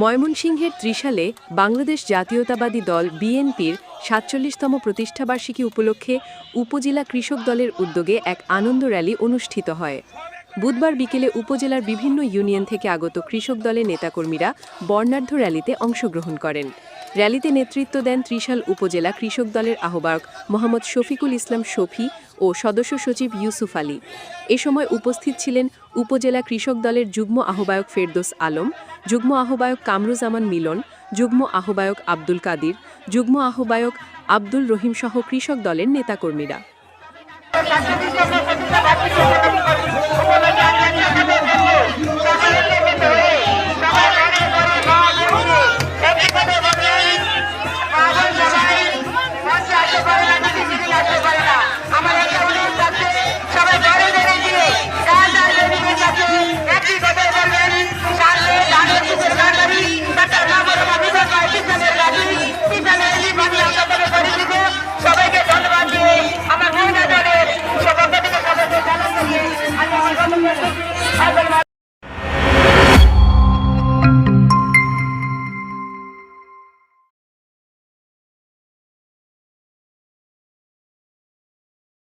ময়মনসিংহের ত্রিশালে বাংলাদেশ জাতীয়তাবাদী দল বিএনপির সাতচল্লিশতম প্রতিষ্ঠাবার্ষিকী উপলক্ষে উপজেলা কৃষক দলের উদ্যোগে এক আনন্দ র্যালি অনুষ্ঠিত হয়। বুধবার বিকেলে উপজেলার বিভিন্ন ইউনিয়ন থেকে আগত কৃষক দলের নেতাকর্মীরা বর্ণাঢ্য র্যালিতে অংশগ্রহণ করেন। র্যালিতে নেতৃত্ব দেন ত্রিশাল উপজেলা কৃষক দলের আহ্বায়ক মোহাম্মদ শফিকুল ইসলাম শফি ও সদস্য সচিব ইউসুফ আলী। এ সময় উপস্থিত ছিলেন উপজেলা কৃষক দলের যুগ্ম আহ্বায়ক ফেরদোস আলম, যুগ্ম আহ্বায়ক কামরুজামান মিলন, যুগ্ম আহ্বায়ক আব্দুল কাদির, যুগ্ম আহ্বায়ক আব্দুল রহিম সহ কৃষক দলের নেতাকর্মীরা।